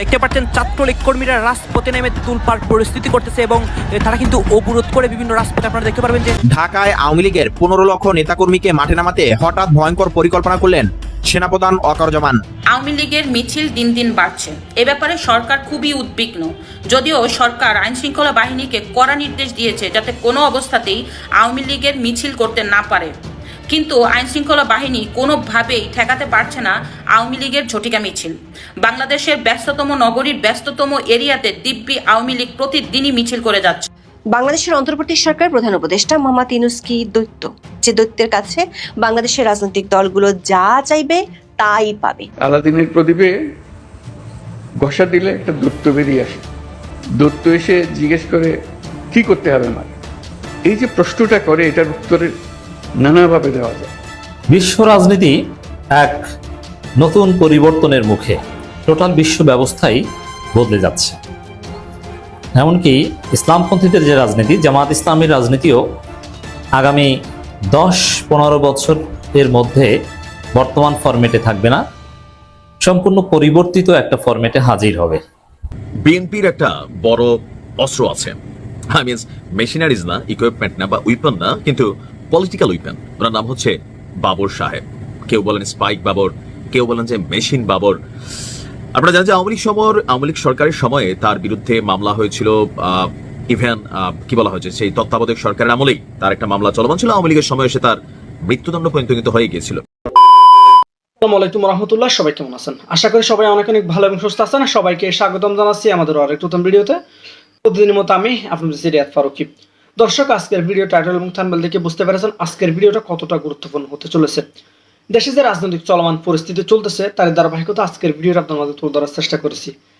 দেখতে পাচ্ছেন ছাত্রলীগ কর্মীরা রাজপথে নেমে তুলপার পরিস্থিতি করতেছে এবং তারা কিন্তু অবরোধ করে বিভিন্ন রাজপথে। আপনারা দেখতে পারবেন যে ঢাকায় আওয়ামী লীগের পনেরো লক্ষ নেতাকর্মীকে মাঠে নামাতে হঠাৎ ভয়ঙ্কর পরিকল্পনা করলেন সেনাপ্রধান অকরজমান। আওয়ামী লীগের মিছিল দিন দিন বাড়ছে। এ ব্যাপারে সরকার খুবই উদ্বিগ্ন। যদিও সরকার আইন শৃঙ্খলা বাহিনীকে কড়া নির্দেশ দিয়েছে যাতে কোনো অবস্থাতেই আওয়ামী লীগের মিছিল করতে না পারে। কিন্তু আইন শৃঙ্খলা বাহিনী কোনোভাবেই ঠেকাতে পারছে না আওয়ামী লীগের ঝটিকা মিছিল। বাংলাদেশের ব্যস্ততম নগরীর ব্যস্ততম এরিয়াতে দিব্যি আওয়ামী লীগ প্রতিদিনই মিছিল করে যাচ্ছে। বাংলাদেশের অন্তর্বর্তী সরকার প্রধান উপদেষ্টা মোহাম্মদ ইউনুস কি দৈত্য। যে দৈত্যের কাছে বাংলাদেশের রাজনৈতিক দলগুলো যা চাইবে তাই পাবে। আলাদিনের প্রদীপে ঘষা দিলে একটা দূরত্ব বেরিয়ে আসে। দূরত্ব এসে জিজ্ঞেস করে কি করতে হবে আমার? এই যে প্রশ্নটা করে এটার উত্তরে নানাভাবে দেওয়া যায়। বিশ্ব রাজনীতি এক নতুন পরিবর্তনের মুখে। টোটাল বিশ্ব ব্যবস্থাই বদলে যাচ্ছে। এমনকি ইসলামপন্থীদের যে রাজনীতি জামাত ইসলামের রাজনীতিও আগামী দশ পনেরো বছর এর মধ্যে বর্তমান ফরম্যাটে থাকবে না। সম্পূর্ণ পরিবর্তিত একটা ফরম্যাটে হাজির হবে। বিএনপির একটা বড় অস্ত্র আছে। আই মিনস মেশিনারিজ না ইকুইপমেন্ট না বা উইপন না কিন্তু পলিটিক্যাল উইপন ওনার নাম হচ্ছে বাবর সাহেব। কেউ বলেন স্পাইক বাবর, কেউ বলেন যে মেশিন বাবর। আপনারা জানেন যে আওয়ামী লীগ সময় আওয়ামী লীগ সরকারের সময়ে তার বিরুদ্ধে মামলা হয়েছিল ইভেন কি বলা হয়েছে সেই তত্ত্বাবধায়ক সরকারের আমলেই তার একটা মামলা চলমান ছিল। আওয়ামী লীগের সময় এসে তার মৃত্যুদণ্ড পর্যন্ত কিন্তু হয়ে গিয়েছিল। আসসালামু রহমতুল্লাহ, সবাই কেমন আছেন? আশা করি সবাই অনেক অনেক ভালো এবং সুস্থ আছেন। সবাইকে স্বাগতম জানাচ্ছি আমাদের আরেক নতুন ভিডিওতে। প্রতিদিনের মতো আমি, আপনাদের সিরিয়াত ফারুকি। দর্শক, আজকের ভিডিও টাইটেল এবং থানবেল দেখে বুঝতে পেরেছেন আজকের ভিডিওটা কতটা গুরুত্বপূর্ণ হতে চলেছে। দেশে যে রাজনৈতিক চলমান পরিস্থিতি চলতেছে তার ধারাবাহিকতা আজকের ভিডিওটা আপনার মাঝে তুলে ধরার চেষ্টা করেছি।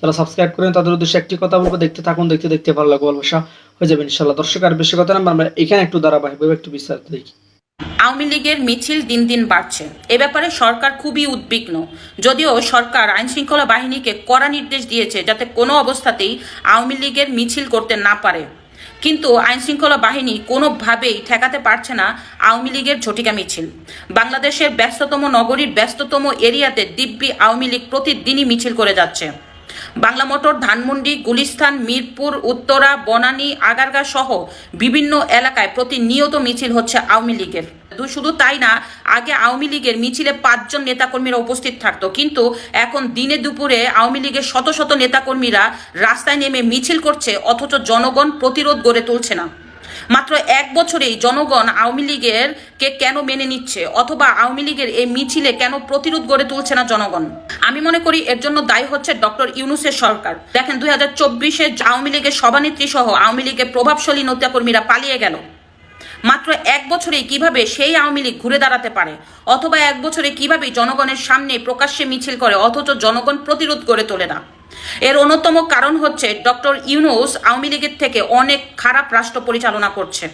যারা সাবস্ক্রাইব করেন, তাদের উদ্দেশ্যে একটি কথা বলব, দেখতে থাকুন, দেখতে দেখতে ভালো লাগবে ভালোবাসা হয়ে যাবে ইনশাল্লাহ দর্শক, আর বেশি কথা না, আমরা এখানে একটু ধারাবাহিকভাবে একটু বিস্তারিত দেখি। আওয়ামী লীগের মিছিল দিন দিন বাড়ছে। এ ব্যাপারে সরকার খুবই উদ্বিগ্ন। যদিও সরকার আইন শৃঙ্খলা বাহিনীকে কড়া নির্দেশ দিয়েছে যাতে কোনো অবস্থাতেই আওয়ামী লীগের মিছিল করতে না পারে। কিন্তু আইন শৃঙ্খলা বাহিনী কোনোভাবেই ঠেকাতে পারছে না আওয়ামী লীগের ঝটিকা মিছিল। বাংলাদেশের ব্যস্ততম নগরীর ব্যস্ততম এরিয়াতে দিব্যি আওয়ামী লীগ প্রতিদিনই মিছিল করে যাচ্ছে। বাংলা মোটর, ধানমন্ডি, গুলিস্তান, মিরপুর, উত্তরা, বনানী, আগারগা সহ বিভিন্ন এলাকায় প্রতিনিয়ত মিছিল হচ্ছে আওয়ামী লীগের। শুধু তাই না, আগে আওয়ামী লীগের মিছিলে পাঁচজন নেতাকর্মীরা উপস্থিত থাকতো। কিন্তু এখন দিনে দুপুরে আওয়ামী লীগের শত শত নেতাকর্মীরা রাস্তায় নেমে মিছিল করছে, অথচ জনগণ প্রতিরোধ গড়ে তুলছে না। মাত্র এক বছরেই জনগণ আওয়ামী লীগের কে কেন মেনে নিচ্ছে অথবা আওয়ামী লীগের এই মিছিলে কেন প্রতিরোধ গড়ে তুলছে না জনগণ? আমি মনে করি এর জন্য দায়ী হচ্ছে ডক্টর ইউনুসের সরকার। দেখেন, দুই হাজার চব্বিশে আওয়ামী লীগের সভানেত্রী সহ আওয়ামী লীগের প্রভাবশালী নেতাকর্মীরা পালিয়ে গেল। মাত্র এক বছরে কীভাবে সেই আওয়ামী লীগ ঘুরে দাঁড়াতে পারে? অথবা এক বছরে কীভাবে জনগণের সামনে প্রকাশ্যে মিছিল করে, অথচ জনগণ প্রতিরোধ গড়ে তোলে না? এর অন্যতম কারণ হচ্ছে ডক্টর ইউনুস আওয়ামী লীগের থেকে অনেক খারাপ রাষ্ট্র পরিচালনা করছে।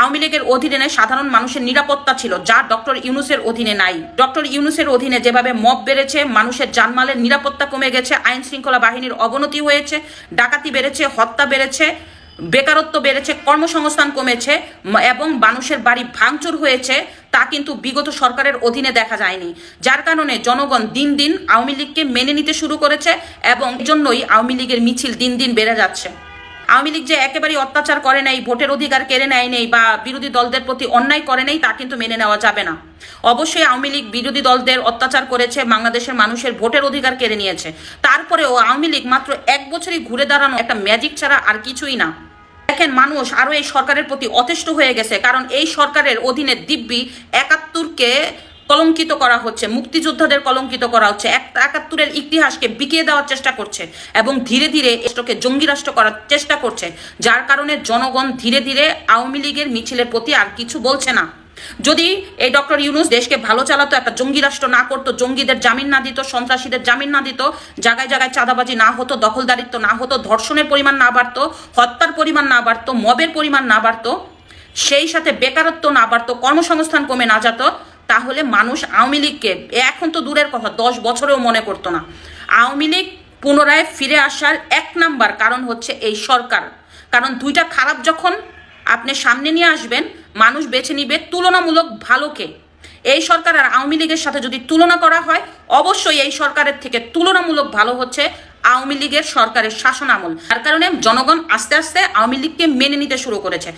আওয়ামী লীগের অধীনে সাধারণ মানুষের নিরাপত্তা ছিল, যা ডক্টর ইউনুসের অধীনে নাই। ডক্টর ইউনুসের অধীনে যেভাবে মব বেড়েছে, মানুষের জানমালের নিরাপত্তা কমে গেছে আইন শৃঙ্খলা বাহিনীর অবনতি হয়েছে, ডাকাতি বেড়েছে, হত্যা বেড়েছে বেকারত্ব বেড়েছে, কর্মসংস্থান কমেছে এবং মানুষের বাড়ি ভাঙচুর হয়েছে, তা কিন্তু বিগত সরকারের অধীনে দেখা যায়নি। যার কারণে জনগণ দিন দিন আওয়ামী লীগকে মেনে নিতে শুরু করেছে এবং জন্যই আওয়ামী লীগের মিছিল দিন দিন বেড়ে যাচ্ছে। আওয়ামী লীগ যে একেবারেই অত্যাচার করে নাই, ভোটের অধিকার কেড়ে নেয় নেই বা বিরোধী দলদের প্রতি অন্যায় করে নেই, তা কিন্তু মেনে নেওয়া যাবে না। অবশ্যই আওয়ামী লীগ বিরোধী দলদের অত্যাচার করেছে, বাংলাদেশের মানুষের ভোটের অধিকার কেড়ে নিয়েছে। তারপরেও আওয়ামী লীগ মাত্র এক বছরই ঘুরে দাঁড়ানো একটা ম্যাজিক ছাড়া আর কিছুই না। দেখেন মানুষ আরও এই সরকারের প্রতি অতিষ্ঠ হয়ে গেছে, কারণ এই সরকারের অধীনে দিব্যি একাত্তরকে কলঙ্কিত করা হচ্ছে, মুক্তিযোদ্ধাদের কলঙ্কিত করা হচ্ছে, এক- একাত্তরের ইতিহাসকে বিকিয়ে দেওয়ার চেষ্টা করছে এবং ধীরে ধীরে রাষ্ট্রকে জঙ্গি রাষ্ট্র করার চেষ্টা করছে, যার কারণে জনগণ ধীরে ধীরে আওয়ামী লীগের মিছিলের প্রতি আর কিছু বলছে না। যদি এই ডক্টর ইউনুস দেশকে ভালো চালাতো, একটা জঙ্গি রাষ্ট্র না করতো, জঙ্গিদের জামিন না দিত, সন্ত্রাসীদের জামিন না দিত, জায়গায় জায়গায় চাঁদাবাজি না হতো, দখলদারিত্ব না হতো, ধর্ষণের পরিমাণ না বাড়তো, হত্যার পরিমাণ না বাড়তো, মবের পরিমাণ না বাড়তো, সেই সাথে বেকারত্ব না বাড়তো, কর্মসংস্থান কমে না যেত, তাহলে মানুষ আওয়ামী লীগকে এখন তো দূরের কথা, দশ বছরেও মনে করতো না। আওয়ামী লীগ পুনরায় ফিরে আসার এক নাম্বার কারণ হচ্ছে এই সরকার। কারণ দুইটা খারাপ যখন আপনি সামনে নিয়ে আসবেন, মানুষ বেছে নিবে তুলনামূলক ভালোকে। এই সরকার আর আওয়ামী লীগের সাথে যদি তুলনা করা হয়, অবশ্যই এই সরকারের থেকে তুলনামূলক ভালো হচ্ছে আওয়ামী লীগের সরকারের শাসন আমল তার কারণে জনগণ আস্তে আস্তে আওয়ামী লীগকে মেনে নিতে শুরু করেছে।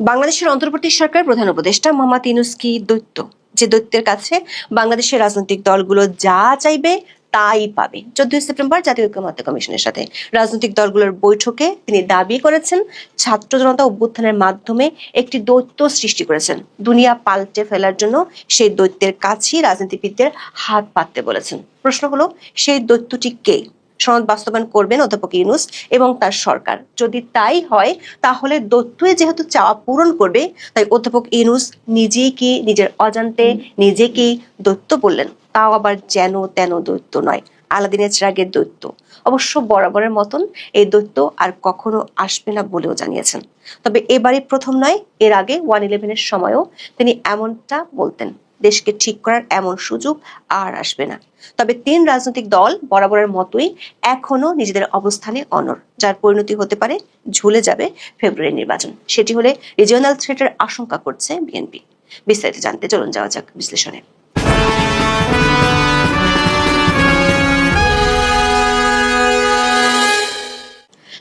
বাংলাদেশের অন্তর্বর্তী সরকার প্রধান উপদেষ্টা মোহাম্মদ ইউনুস কি দৈত্য? যে দৈত্যের কাছে বাংলাদেশের রাজনৈতিক দলগুলো যা চাইবে তাই পাবে চোদ্দই সেপ্টেম্বর জাতীয় ঐক্যমত্য কমিশনের সাথে। রাজনৈতিক দলগুলোর বৈঠকে তিনি দাবি করেছেন, ছাত্র জনতা অভ্যুত্থানের মাধ্যমে একটি দৈত্য সৃষ্টি করেছেন। দুনিয়া পাল্টে ফেলার জন্য সেই দৈত্যের কাছেই রাজনীতিবিদদের হাত পাততে বলেছেন। প্রশ্ন হলো, সেই দৈত্যটি কে? সনদ বাস্তবায়ন করবেন অধ্যাপক ইউনুস এবং তার সরকার। যদি তাই হয়, তাহলে দৈত্যই যেহেতু চাওয়া পূরণ করবে, তাই অধ্যাপক ইউনুস নিজেই কি নিজের অজান্তে নিজেকেই দৈত্য বললেন। তাও আবার যেন তেন দৈত্য নয় আলাদিনের চিরাগের দৈত্য। অবশ্য বরাবরের মতন এই দৈত্য আর কখনো আসবে না বলেও জানিয়েছেন। তবে এবারই প্রথম নয়, এর আগে ওয়ান ইলেভেনের সময়ও তিনি এমনটা বলতেন। দেশকে ঠিক করার এমন সুযোগ আর আসবে না। তবে তিন রাজনৈতিক দল বরাবরের মতোই এখনও নিজেদের অবস্থানে অনর যার পরিণতি হতে পারে ঝুলে যাবে ফেব্রুয়ারি নির্বাচন। সেটি হলে রিজিওনাল থ্রেটের আশঙ্কা করছে বিএনপি। বিস্তারিত জানতে চলুন, যাওয়া যাক বিশ্লেষণে।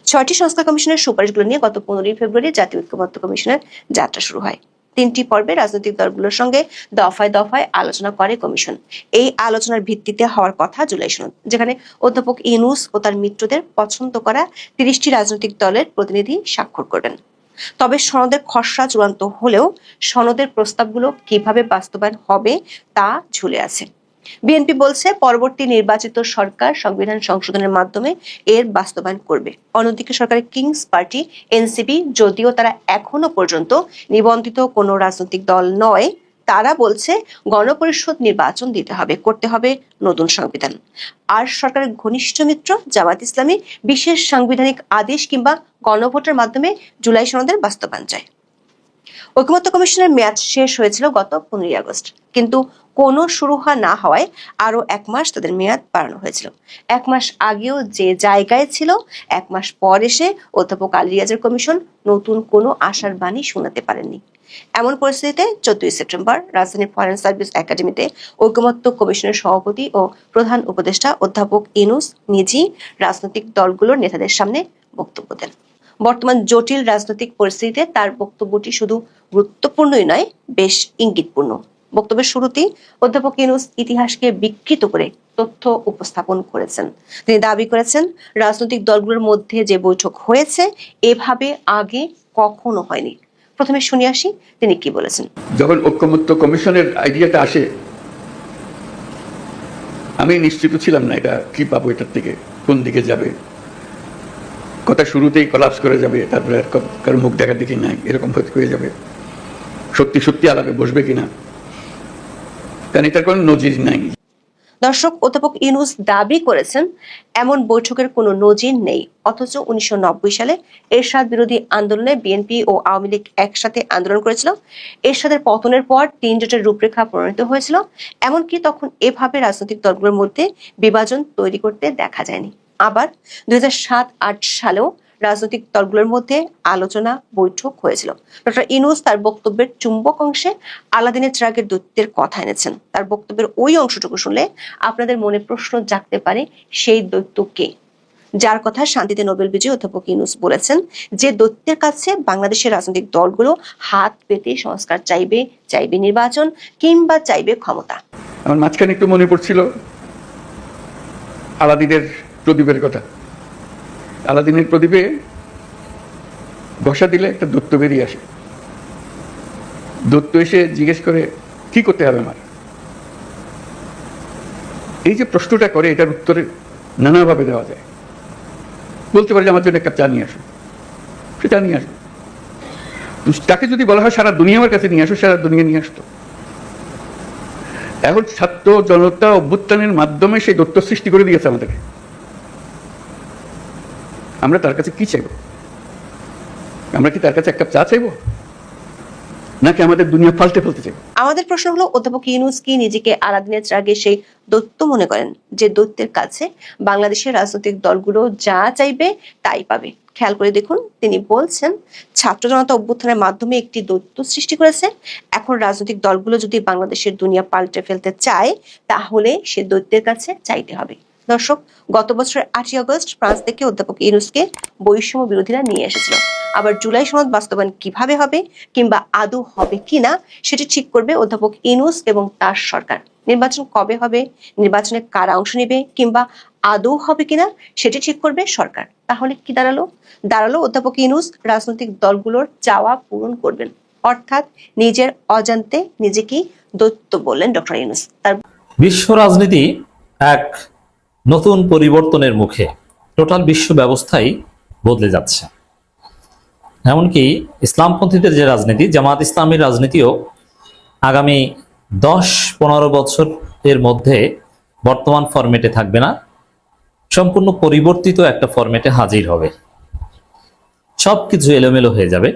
ছয়টি সংস্থা কমিশনের সুপারিশগুলো নিয়ে গত পনেরোই ফেব্রুয়ারি জাতীয় ঐক্যমত্য কমিশনের যাত্রা শুরু হয়। তিনটি পর্বে রাজনৈতিক দলগুলোর সঙ্গে দফায় দফায় আলোচনা করে কমিশন। এই আলোচনার ভিত্তিতে হওয়ার কথা জুলাই সনদ, যেখানে অধ্যাপক ইনুস ও তার মিত্রদের পছন্দ করা তিরিশটি রাজনৈতিক দলের প্রতিনিধি স্বাক্ষর করবেন। তবে সনদের খসড়া চূড়ান্ত হলেও সনদের প্রস্তাবগুলো কীভাবে বাস্তবায়ন হবে তা ঝুলে আছে। বিএনপি বলছে পরবর্তী নির্বাচিত সরকার সংবিধান সংশোধনের মাধ্যমে এর বাস্তবায়ন করবে। অন্যদিকে সরকারের কিংস পার্টি, এনসিপি, যদিও তারা এখনও পর্যন্ত নিবন্ধিত কোনো রাজনৈতিক দল নয়, তারা বলছে গণপরিষদ নির্বাচন দিতে হবে, করতে হবে নতুন সংবিধান। আর সরকারের ঘনিষ্ঠ মিত্র জামাত ইসলামী বিশেষ সাংবিধানিক আদেশ কিংবা গণভোটের মাধ্যমে জুলাই সনদের বাস্তবায়ন চায়। ঐকমত্য কমিশনের মেয়াদ শেষ হয়েছিল গত পনেরোই আগস্ট, কিন্তু কোনো সুরুহা না হওয়ায় আরও এক মাস তাদের মেয়াদ বাড়ানো হয়েছিল। এক মাস আগেও যে জায়গায় ছিল, এক মাস পর এসে অধ্যাপক আলী রিয়াজের কমিশন নতুন কোনো আশার বাণী শোনাতে পারেননি। এমন পরিস্থিতিতে চোদ্দই সেপ্টেম্বর রাজধানীর ফরেন সার্ভিস একাডেমিতে ঐকমত্য কমিশনের সভাপতি ও প্রধান উপদেষ্টা অধ্যাপক ইনুস নিজেই রাজনৈতিক দলগুলোর নেতাদের সামনে বক্তব্য দেন। বর্তমান জটিল রাজনৈতিক পরিস্থিতিতে তার বক্তব্যটি শুধু গুরুত্বপূর্ণই নয়, বেশ ইঙ্গিতপূর্ণ। বক্তব্যের শুরুতেই অধ্যাপক ইনুস ইতিহাসকে বিকৃত করে তথ্য উপস্থাপন করেছেন। তিনি দাবি করেছেন, রাজনৈতিক দলগুলোর মধ্যে যে বৈঠক হয়েছে, এভাবে আগে কখনো হয়নি। প্রথমে শুনে আসি তিনি কি বলেছেন। যখন ঐক্যমত্য কমিশনের আইডিয়াটা আসে, আমি নিশ্চিত ছিলাম না এটা কি পাবো এটার থেকে, কোন দিকে যাবে। কথা শুরুতেই কলাপস করে যাবে, তারপরে কারও মুখ দেখা দেখি নাই, এরকম হয়ে যাবে। সত্যি সত্যি আলাপে বসবে কিনা কারণ এটার কোনো নজির নাই। দর্শক, অধ্যাপক ইউনুস দাবি করেছেন, এমন বৈঠকের কোনো নজির নেই। অথচ উনিশশো সালে এরশাদ বিরোধী আন্দোলনে বিএনপি ও আওয়ামী লীগ একসাথে আন্দোলন করেছিল। এরশাদের পতনের পর তিন জোটের রূপরেখা প্রণীত হয়েছিল। এমনকি তখন এভাবে রাজনৈতিক দলগুলোর মধ্যে বিভাজন তৈরি করতে দেখা যায়নি। আবার দুই হাজার সাত আট সালেও রাজনৈতিক দলগুলোর মধ্যে আলোচনা, বৈঠক হয়েছিল। ডক্টর ইনুস তার বক্তব্যের চুম্বক অংশে আলাদিনের চিরাগের দৈত্যের কথা এনেছেন। তার বক্তব্যের ওই অংশটুকু শুনলে আপনাদের মনে প্রশ্ন জাগতে পারে, সেই দৈত্য কে? যার কথা শান্তিতে নোবেল বিজয়ী অধ্যাপক ইউনুস বলেছেন, যে দৈত্যের কাছে বাংলাদেশের রাজনৈতিক দলগুলো হাত পেতে সংস্কার চাইবে চাইবে নির্বাচন কিংবা চাইবে ক্ষমতা। আমার মাঝখানে একটু মনে পড়ছিল আলাদিনের প্রদীপের কথা। আলাদিনের প্রদীপে ঘষা দিলে একটা দত্ত বেরিয়ে আসে। দত্ত এসে জিজ্ঞেস করে, কি করতে হবে আমার? এই যে প্রশ্নটা করে, এটার উত্তরে নানাভাবে দেওয়া যায়। বলতে পারে যে, আমার জন্য একটা চা নিয়ে আসো। সে চা নিয়ে আসবে তাকে যদি বলা হয়, সারা দুনিয়া আমার কাছে নিয়ে আসো, সারা দুনিয়া নিয়ে আসতো। এখন ছাত্র জনতা অভ্যুত্থানের মাধ্যমে সেই দত্ত সৃষ্টি করে দিয়েছে আমাদেরকে। আমরা তার কাছে কি চাইব? আমরা কি তার কাছে এক কাপ চা চাইব? নাকি আমাদের দুনিয়া পাল্টে ফেলতে চাইব আমাদের প্রশ্ন হলো, অধ্যাপক ইউনুস কি নিজেকে আলাদিনের ত্রাগে সেই দৈত্য মনে করেন, যে দৈত্যের কাছে বাংলাদেশের রাজনৈতিক দলগুলো যা চাইবে তাই পাবে? খেয়াল করে দেখুন, তিনি বলছেন, ছাত্র জনতা অভ্যুত্থানের মাধ্যমে একটি দৈত্য সৃষ্টি করেছে। এখন রাজনৈতিক দলগুলো যদি বাংলাদেশের দুনিয়া পাল্টে ফেলতে চায়, তাহলে সে দৈত্যের কাছে চাইতে হবে। দর্শক, গত বছরের আটই আগস্ট ফ্রান্স থেকে অধ্যাপক ইউনুসকে বৈষম্য বিরোধীরা নিয়ে এসেছিল। আবার জুলাই সনদ বাস্তবায়ন কীভাবে হবে কিংবা আদৌ হবে কিনা, সেটি ঠিক করবে অধ্যাপক ইনুস এবং তার সরকার। নির্বাচন কবে হবে, নির্বাচনে কারা অংশ নেবে কিংবা আদৌ হবে কিনা, সেটি ঠিক করবে সরকার। তাহলে কি দাঁড়াল? দাঁড়াল অধ্যাপক ইনুস রাজনৈতিক দলগুলোর চাওয়া পূরণ করবেন। অর্থাৎ নিজের অজান্তে নিজেকেই দৈত্য বললেন ডক্টর ইনুস তার বিশ্ব রাজনীতি এক নতুন পরিবর্তনের মুখে টোটাল বিশ্ব ব্যবস্থাই বদলে যাচ্ছে। এমনকি ইসলামপন্থীদের যে রাজনীতি জামাত ইসলামের রাজনীতিও আগামী দশ পনেরো বছরের মধ্যে বর্তমান ফরম্যাটে থাকবে না। সম্পূর্ণ পরিবর্তিত একটা ফরম্যাটে হাজির হবে। সব কিছু এলোমেলো হয়ে যাবে।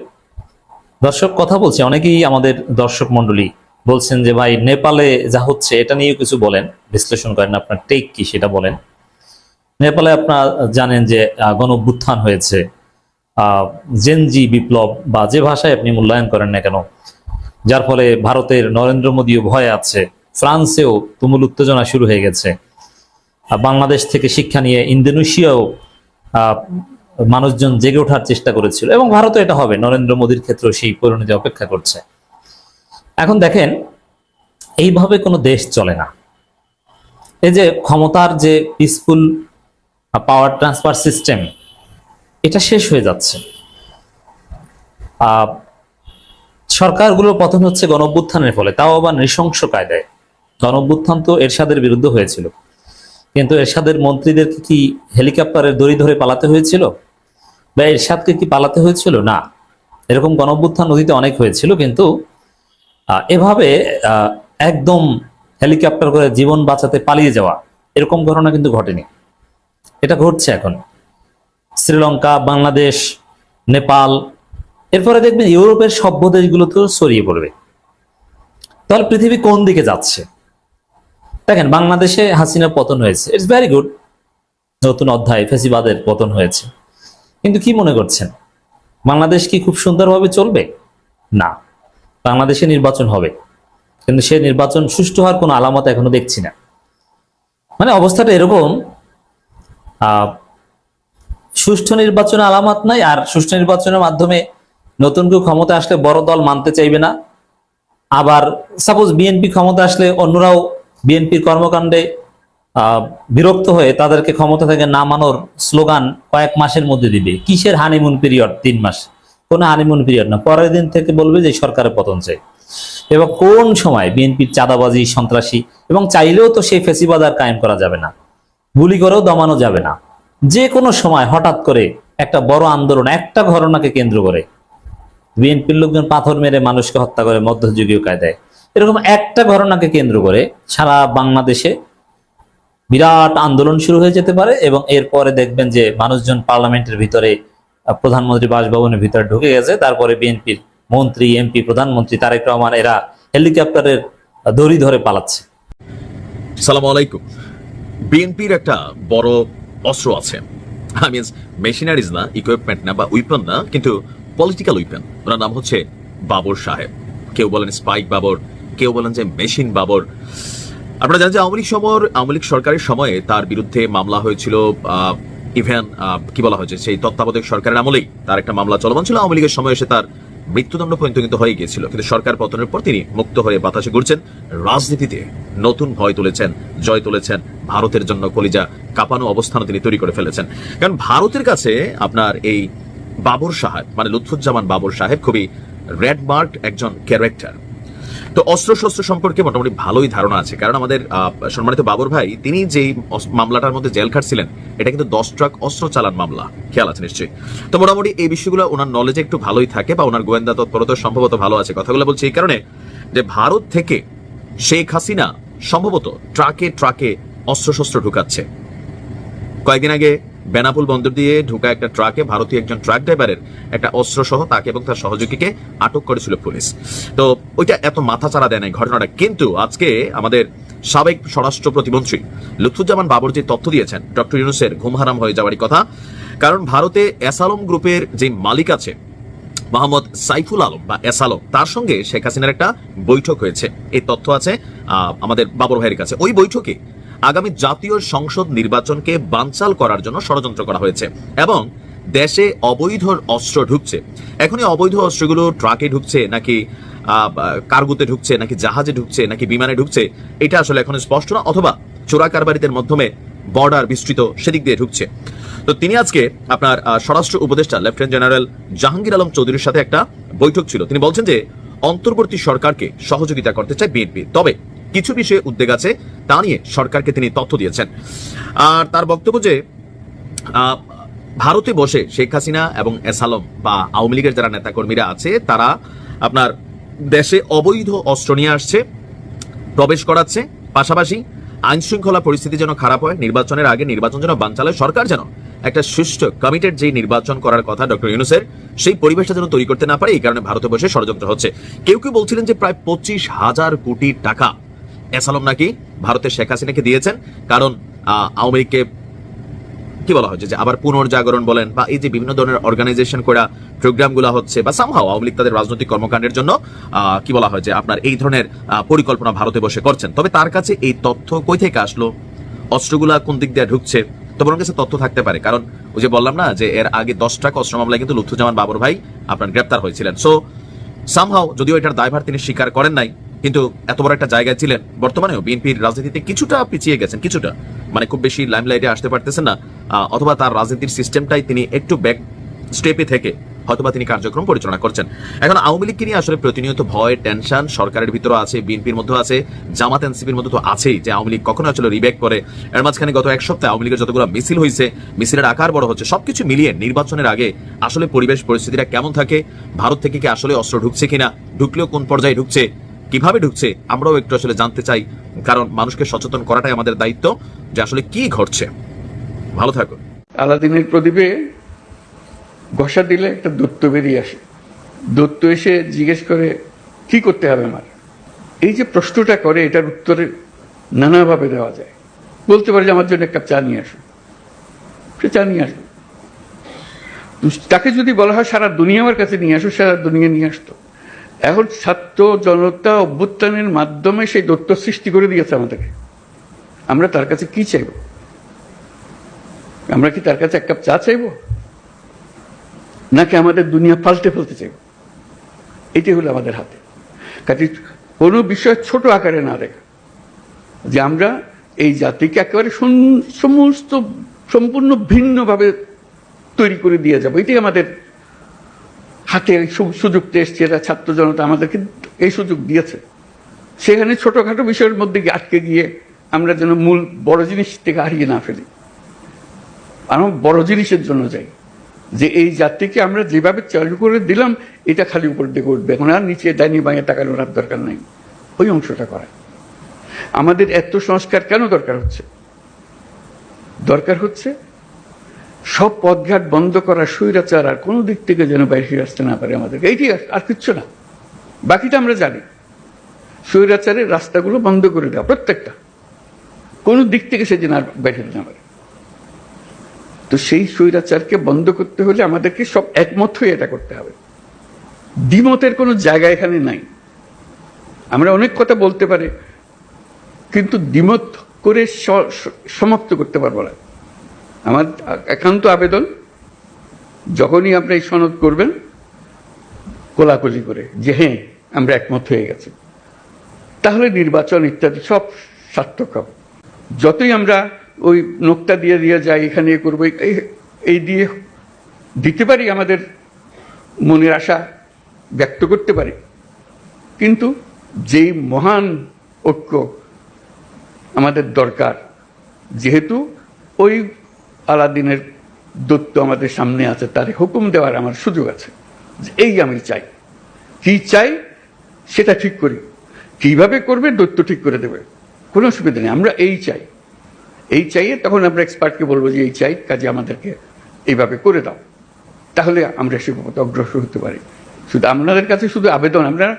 দর্শক, কথা বলছে, অনেকেই আমাদের দর্শক মণ্ডলী বলছেন যে ভাই নেপালে যা হচ্ছে এটা নিয়েও কিছু বলেন। বিশ্লেষণ করেন আপনার টেক কি সেটা বলেন। নেপালে আপনার জানেন যে আহ, গণ অভ্যুত্থান হয়েছে জেনজি বিপ্লব বা যে ভাষায় আপনি মূল্যায়ন করেন না কেন যার ফলে ভারতের নরেন্দ্র মোদীও ভয় আছে। ফ্রান্সেও তুমুল উত্তেজনা শুরু হয়ে গেছে। বাংলাদেশ থেকে শিক্ষা নিয়ে ইন্দোনেশিয়াও মানুষজন জেগে ওঠার চেষ্টা করেছিল। এবং ভারতও এটা হবে নরেন্দ্র মোদীর ক্ষেত্রেও সেই পরিণতি অপেক্ষা করছে। এখন দেখেন, এইভাবে কোনো দেশ চলে না। এই যে ক্ষমতার যে পিসফুল পাওয়ার ট্রান্সফার সিস্টেম এটা শেষ হয়ে যাচ্ছে। সরকারগুলোর পতন হচ্ছে গণঅভ্যুত্থানের ফলে, তাও আবার নৃশংস কায়দায়। গণঅভ্যুত্থান তো এরশাদের বিরুদ্ধে হয়েছিল। কিন্তু এরশাদের মন্ত্রীদেরকে কি হেলিকপ্টারের দড়ি ধরে পালাতে হয়েছিল? বা এরশাদকে কি পালাতে হয়েছিল? না। এরকম গণঅভ্যুত্থান নদীতে অনেক হয়েছিল, কিন্তু এভাবে একদম হেলিকপ্টার করে জীবন বাঁচাতে পালিয়ে যাওয়া, এরকম ঘটনা কিন্তু ঘটেনি। এটা ঘটছে এখন। শ্রীলঙ্কা, বাংলাদেশ, নেপাল, এরপরে দেখবেন ইউরোপের সভ্য দেশগুলোতেও ছড়িয়ে পড়বে। তাহলে পৃথিবী কোন দিকে যাচ্ছে? দেখেন, বাংলাদেশে হাসিনা পতন হয়েছে। ইটস ভেরি গুড নতুন অধ্যায়, ফেসিবাদের পতন হয়েছে। কিন্তু কি মনে করছেন? বাংলাদেশ কি খুব সুন্দরভাবে চলবে? না। বাংলাদেশে নির্বাচন হবে। কিন্তু সে নির্বাচন সুষ্ঠু হওয়ার কোনো আলামত এখনও দেখছি না। মানে অবস্থাটা এরকম সুষ্ঠু নির্বাচনের আলামত নাই আর সুষ্ঠু নির্বাচনের মাধ্যমে নতুন কেউ ক্ষমতা আসলে বড় দল মানতে চাইবে না। আবার সাপোজ বিএনপি ক্ষমতা আসলে অন্যরাও বিএনপির কর্মকাণ্ডে বিরক্ত হয়ে তাদেরকে ক্ষমতা থেকে না নামানোর স্লোগান কয়েক মাসের মধ্যে দিবে। কিসের হানিমুন পিরিয়ড তিন মাস। কোনো হানিমুন পিরিয়ড না। পরের দিন থেকে বলবে যে সরকারের পতন চাই। এবং কোন সময় বিএনপির চাঁদাবাজি, সন্ত্রাসী, এবং চাইলেও তো সেই ফেসিবাদ আর কায়েম করা যাবে না। গুলি করেও দমানো যাবে না। যে কোনো সময় হঠাৎ করে একটা বড় আন্দোলন, একটা ঘটনাকে কেন্দ্র করে বিএনপির লোকজন পাথর মেরে মানুষকে হত্যা করে মধ্যযুগীয় কায়দায়। এরকম একটা ঘটনাকে কেন্দ্র করে সারা বাংলাদেশে বিরাট আন্দোলন শুরু হয়ে যেতে পারে এবং এরপরে দেখবেন যে মানুষজন পার্লামেন্টের ভিতরে প্রধানমন্ত্রী বাসভবনের ভিতরে ঢুকে গেছে। তারপরে বিএনপির মন্ত্রী, এমপি, প্রধানমন্ত্রী তারেক রহমান, এরা হেলিকপ্টারের দড়ি ধরে পালাচ্ছে। সালাম আলাইকুম। বিএনপির একটা বড় অস্ত্র আছে। আই মিনস মেশিনারিজ না ইকুইপমেন্ট না বা উইপন না, কিন্তু পলিটিক্যাল উইপন ওনার নাম হচ্ছে বাবর সাহেব। কেউ বলেন স্পাইক বাবর, কেউ বলেন যে মেশিন বাবর। আপনারা জানেন যে আওয়ামী লীগ সময় আওয়ামী লীগ সরকারের সময়ে তার বিরুদ্ধে মামলা হয়েছিল ইভেন কি বলা হয়েছে সেই তত্ত্বাবধায়ক সরকারের আমলেই তার একটা মামলা চলমান ছিল। আওয়ামী লীগের সময় এসে তার মৃত্যুদণ্ড পর্যন্ত কিন্তু হয়ে গিয়েছিল। কিন্তু সরকার পতনের পর তিনি মুক্ত হয়ে বাতাসে ঘুরছেন। রাজনীতিতে নতুন ভয় তুলেছেন, জয় তুলেছেন। ভারতের জন্য কলিজা কাঁপানো অবস্থানও তিনি তৈরি করে ফেলেছেন। কারণ ভারতের কাছে আপনার এই বাবর সাহেব মানে লুৎফুজ্জামান বাবর সাহেব খুবই রেড মার্ক একজন ক্যারেক্টার তো অস্ত্র শস্ত্র সম্পর্কে মোটামুটি ভালোই ধারণা আছে। কারণ আমাদের সম্মানিত বাবর ভাই, তিনি যেই মামলাটার মধ্যে জেল খাটছিলেন, এটা কিন্তু দশ ট্রাক অস্ত্র চালান মামলা। খেয়াল আছে নিশ্চয়ই। তো মোটামুটি এই বিষয়গুলো ওনার নলেজে একটু ভালোই থাকে বা ওনার গোয়েন্দা তৎপরতা সম্ভবত ভালো আছে। কথাগুলো বলছি এই কারণে যে ভারত থেকে শেখ হাসিনা সম্ভবত ট্রাকে ট্রাকে অস্ত্রশস্ত্র ঢুকাচ্ছে। কয়েকদিন আগে বেনাপুল বন্দর দিয়ে ঢুকা একটা ট্রাকে ভারতীয় একজন ট্রাক ড্রাইভারের একটা অস্ত্র সহ তাকে এবং তার সহযোগীকে আটক করেছিল পুলিশ। তো ওইটা এত মাথা চাড়া দেয় নাই ঘটনাটা। কিন্তু আজকে আমাদের সাবেক স্বরাষ্ট্র প্রতিমন্ত্রী লুৎফুজ্জামান বাবর যে তথ্য দিয়েছেন, ডক্টর ইউনুসের ঘুম হারাম হয়ে যাওয়ারই কথা, কারণ ভারতে এসালম গ্রুপের যে মালিক আছে, মোহাম্মদ সাইফুল আলম বা এস আলম তার সঙ্গে শেখ হাসিনার একটা বৈঠক হয়েছে। এই তথ্য আছে আমাদের বাবর ভাইয়ের কাছে। ওই বৈঠকে আগামী জাতীয় সংসদ নির্বাচনকে বানচাল করার জন্য ষড়যন্ত্র করা হয়েছে এবং দেশে অবৈধ অস্ত্র ঢুকছে। এখন এই অবৈধ অস্ত্রগুলো ট্রাকে ঢুকছে নাকি কার্গোতে ঢুকছে, নাকি জাহাজে ঢুকছে, নাকি বিমানে ঢুকছে, এটা আসলে এখন স্পষ্ট না, অথবা চোরা কারবারিদের মাধ্যমে বর্ডার বিস্তৃত সেদিক দিয়ে ঢুকছে। তো তিনি আজকে আপনার স্বরাষ্ট্র উপদেষ্টা, লেফটেন্যান্ট জেনারেল জাহাঙ্গীর আলম চৌধুরীর সাথে একটা বৈঠক ছিল। তিনি বলছেন যে, অন্তর্বর্তী সরকারকে সহযোগিতা করতে চায় বিএনপি। তবে কিছু বিষয়ে উদ্বেগ আছে তা নিয়ে সরকারকে তিনি তথ্য দিয়েছেন। আর তার বক্তব্য যে ভারতে বসে শেখ হাসিনা এবং এসালম বা আওয়ামী লীগের যারা নেতাকর্মীরা আছে, তারা আপনার দেশে অবৈধ অস্ত্র নিয়ে আসছে, প্রবেশ করাচ্ছে। পাশাপাশি আইন শৃঙ্খলা পরিস্থিতি যেন খারাপ হয়, নির্বাচনের আগে নির্বাচন যেন বানচালে সরকার যেন একটা সুষ্ঠু কমিটেড যে নির্বাচন করার কথা ডক্টর ইউনুসের, সেই পরিবেশটা যেন তৈরি করতে না পারে, এই কারণে ভারতে বসে ষড়যন্ত্র হচ্ছে। কেউ কেউ বলছিলেন যে প্রায় পঁচিশ হাজার কোটি টাকা এসালম নাকি ভারতের শেখ হাসিনাকে দিয়েছেন? কারণ আওয়ামী লীগকে কি বলা হচ্ছে যে আবার পুনর্জাগরণ বলেন বা এই যে বিভিন্ন ধরনের অর্গানাইজেশন করা প্রোগ্রামগুলো হচ্ছে বা সামহাও আওয়ামী লীগ তাদের রাজনৈতিক কর্মকাণ্ডের জন্য কি বলা হয় যে, আপনার এই ধরনের পরিকল্পনা ভারতে বসে করছেন। তবে তার কাছে এই তথ্য কই থেকে আসলো? অস্ত্রগুলা কোন দিক দিয়ে ঢুকছে? তো বরং কাছে তথ্য থাকতে পারে। কারণ, ওই যে বললাম না যে, এর আগে দশ টাকা অস্ত্র মামলায় কিন্তু লুৎফুজ্জামান বাবর ভাই আপনার গ্রেপ্তার হয়েছিলেন। সো সামহাও যদিও এটার দায়ভার তিনি স্বীকার করেন নাই কিন্তু এত বড় একটা জায়গায় ছিলেন, বর্তমানেও বিএনপির রাজনীতিতে কিছুটা পিছিয়ে গেছেন, কিছুটা। মানে খুব বেশি লাইমলাইটে আসতে পারতেছেন না। অথবা তার রাজনীতির সিস্টেমটাই তিনি একটু ব্যাক স্টেপে থেকে হয়তোবা তিনি কার্যক্রম পরিচালনা করছেন। এখন আওয়ামী লীগকে নিয়ে আসলে প্রতিনিয়ত ভয় টেনশন সরকারের ভিতরে আছে, বিএনপির মধ্যে আছে, জামাত এনসিপির মধ্যে তো আছেই যে আওয়ামী লীগ কখনো আসলে রিব্যাক করে। এর মাঝখানে গত এক সপ্তাহে আওয়ামী লীগের যতগুলো মিছিল হয়েছে মিছিলের আকার বড় হচ্ছে, সবকিছু মিলিয়ে নির্বাচনের আগে আসলে পরিবেশ, পরিস্থিতিটা কেমন থাকে, ভারত থেকে কি আসলে অস্ত্র ঢুকছে কিনা, ঢুকলেও কোন পর্যায়ে ঢুকছে কীভাবে ঢুকছে, আমরাও একটু আসলে জানতে চাই। কারণ মানুষকে সচেতন করাটাই আমাদের দায়িত্ব যে আসলে কি ঘটছে। ভালো থাকুন। আলাদিনের প্রদীপে ঘষা দিলে একটা দৈত্য বেরিয়ে আসে। দৈত্য এসে জিজ্ঞেস করে, কি করতে হবে আমার? এই যে প্রশ্নটা করে, এটার উত্তরে নানাভাবে দেওয়া যায়। বলতে পারে যে আমার জন্য এক কাপ চা নিয়ে আসো সে চা নিয়ে আসবে তাকে যদি বলা হয়, সারা দুনিয়া আমার কাছে নিয়ে আসো, সারা দুনিয়া নিয়ে আসতো। এখন ছাত্র জনতা অভ্যুত্থানের মাধ্যমে সেই দত্ত সৃষ্টি করে দিয়েছে আমাদেরকে। আমরা তার কাছে কি চাইব? আমরা কি তার কাছে এক কাপ চা চাইব? নাকি আমাদের দুনিয়া পাল্টে ফেলতে চাইব? এটি হলো আমাদের হাতে। কাজে কোনো বিষয় ছোট আকারে না দেখা যে আমরা এই জাতিকে একেবারে সমস্ত, সম্পূর্ণ ভিন্নভাবে তৈরি করে দিয়ে যাব। এটাই আমাদের হাতে সুযোগটা এসছে এরা ছাত্র জনতা আমাদেরকে এই সুযোগ দিয়েছে। সেখানে ছোটখাটো বিষয়ের মধ্যে আটকে গিয়ে আমরা যেন মূল বড় জিনিস থেকে হারিয়ে না ফেলি। আমরা বড় জিনিসের জন্য যাই। যে এই জাতিকে আমরা যেভাবে চালু করে দিলাম, এটা খালি উপর দিকে উঠবে। এখন আর নিচে ডাইনি বাঙে তাকানোর আর দরকার নাই। ওই অংশটা করা। আমাদের এত সংস্কার কেন দরকার হচ্ছে? দরকার হচ্ছে সব পথঘাট বন্ধ করা, স্বৈরাচার, আর কোনো দিক থেকে যেন বাইরে আসতে না পারে আমাদেরকে। এইটি আর- কিচ্ছু না। বাকিটা আমরা জানি। স্বৈরাচারের রাস্তাগুলো বন্ধ করে দেওয়া, প্রত্যেকটা। কোনো দিক থেকে সে যেন আর বাইরে না পারে। তো সেই স্বৈরাচারকে বন্ধ করতে হলে আমাদেরকে সব একমত হয়ে এটা করতে হবে। দ্বিমতের কোনো জায়গা এখানে নাই। আমরা অনেক কথা বলতে পারি, কিন্তু দ্বিমত করে সমাপ্ত করতে পারব না। আমার একান্ত আবেদন, যখনই আপনি এই সনদ করবেন, কোলাকুলি করে যে হ্যাঁ আমরা একমত হয়ে গেছি। তাহলে নির্বাচন ইত্যাদি সব সার্থক হবে। যতই আমরা ওই নোকটা দিয়ে দিয়ে যাই, এখানে করব এই দিয়ে দিতে পারি আমাদের মনের আশা ব্যক্ত করতে পারি। কিন্তু যেই মহান ঐক্য আমাদের দরকার, যেহেতু ওই আলাদিনের দত্ত আমাদের সামনে আছে, তার হুকুম দেওয়ার আমার সুযোগ আছে। এই আমি চাই। কি চাই সেটা ঠিক করি। কীভাবে করবে দৈত্য ঠিক করে দেবে, কোনো অসুবিধা নেই, আমরা এই চাই। এই চাইয়ে তখন আমরা এক্সপার্টকে বলব যে, এই চাই, কাজে আমাদেরকে এইভাবে করে দাও। তাহলে আমরা সে অগ্রসর হতে পারি। শুধু আপনাদের কাছে শুধু আবেদন, আমরা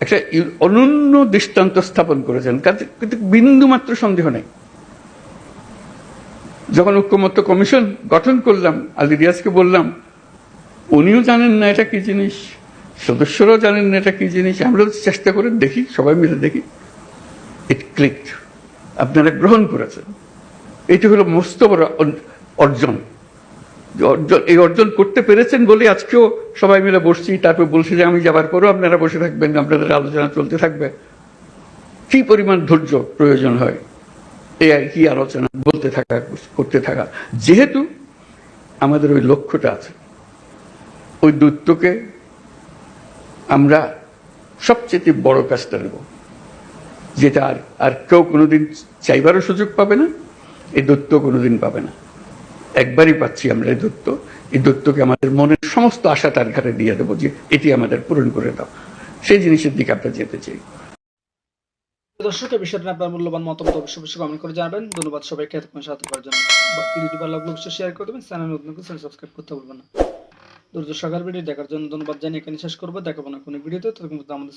একটা অনন্য দৃষ্টান্ত স্থাপন করেছেন। কাজে কিন্তু বিন্দু মাত্র সন্দেহ নেই। যখন ঐক্যমত্য কমিশন গঠন করলাম, আলী রিয়াজকে বললাম, উনিও জানেন না এটা কি জিনিস? সদস্যরাও জানেন না এটা কি জিনিস? আমরা চেষ্টা করে দেখি, সবাই মিলে দেখি। ইট ক্লিকড আপনারা গ্রহণ করেছেন। এটি হলো মস্ত বড় অর্জন। অর্জন, এই অর্জন করতে পেরেছেন বলে আজকেও সবাই মিলে বসছি, তারপর বলছি যে আমি যাবার পরও আপনারা বসে থাকবেন, আপনাদের আলোচনা চলতে থাকবে। কি পরিমাণ ধৈর্য প্রয়োজন হয়। এই আর কি আলোচনা বলতে থাকা, করতে থাকা। যেহেতু আমাদের ওই লক্ষ্যটা আছে, ওই দূতকে আমরা সবচেয়ে বড় কাজটা নেব, যেটা আর আর কেউ কোনোদিন চাইবারও সুযোগ পাবে না, এই দত্ত কোনোদিন পাবে না। একবারই পাচ্ছি আমরা এই দত্ত এই দত্তকে আমাদের মনের সমস্ত আশা তার ঘাটে দিয়ে দেবো যে এটি আমাদের পূরণ করে দাও। সেই জিনিসের দিকে আমরা যেতে চাই। দর্শক এই বিষয়টা আপনার মূল্যবান মতামত অবশ্যই অবশ্যই কমেন্ট করে জানাবেন। ধন্যবাদ সবাইকে, এতক্ষণ সাথে করার জন্য। ভিডিওটি ভালো লাগলে অবশ্যই শেয়ার করে দেবেন। চ্যানেল নতুন করে সাবস্ক্রাইব করতে ভুলবেন না। দুর্য সকাল ভিডিও দেখার জন্য ধন্যবাদ জানিয়ে এখানে শেষ করব। দেখাবো না কোনো ভিডিওতে পর্যন্ত আমাদের